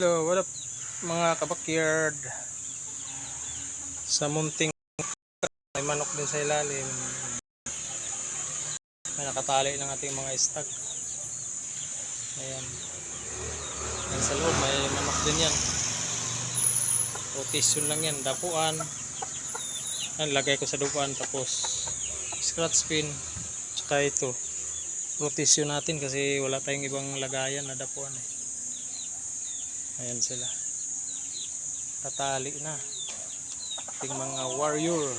Hello, what up mga kabakyard? Sa munting may manok din sa ilalim. May nakatali ng ating mga stag ayan. Yan sa loob may manok din yan. Rotation lang yan dapuan. Yan, lagay ko sa dupuan tapos scratch pin tsaka ito. Rotation natin kasi wala tayong ibang lagayan na dapuan eh Ayan sila. Tatali na. Ating mga warrior.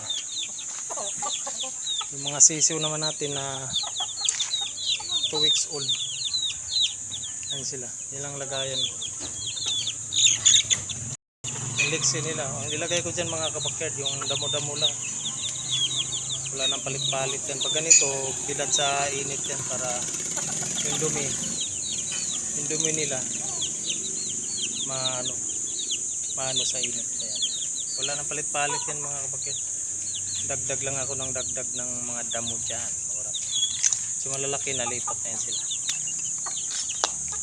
Yung mga sisiw naman natin na 2 weeks old. Ayan sila. Yan lang lagayan ko. Yung liksi nila. Ang nilagay ko dyan mga kabakyard, yung damo-damo lang. Wala nang palit-palit yan. Pag ganito, bilad sa init yan para yung dumi. Yung dumi nila, maano maano sa init. Ayan. wala nang palit-palit yan mga kapatid. Dagdag lang ako ng dagdag ng mga damo dyan. Oras. so malalaki na lipat na yan sila.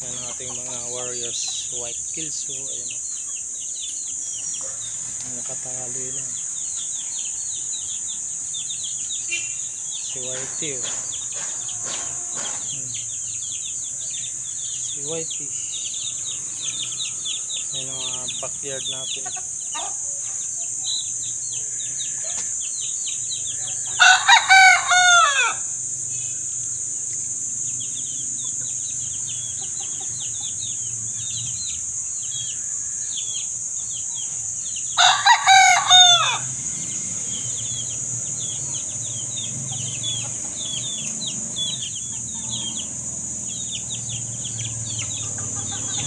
Yan ang ating mga warriors. White kills so ayan o nakatali na. Si whitey o hmm. si whitey Ayan ang mga backyard natin.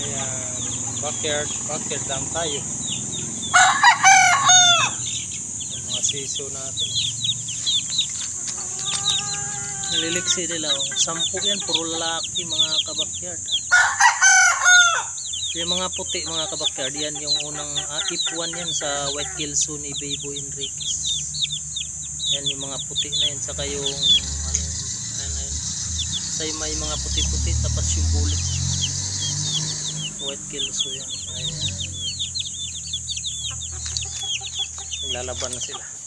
Ayan, backyard, backyard lang tayo. Yung mga siso natin. Naliliksi nila oh. Sampu yan, puro lalaki mga kabakyard. Yung mga puti mga kabakyard, yan yung unang uh, ipuan yan sa White Gilso ni Bebo Enriquez. Yan yung mga puti na yan, saka yung ano, ano yun. Sa may mga puti-puti, tapos yung bulik white kills yan. Ayan. Naglalaban na sila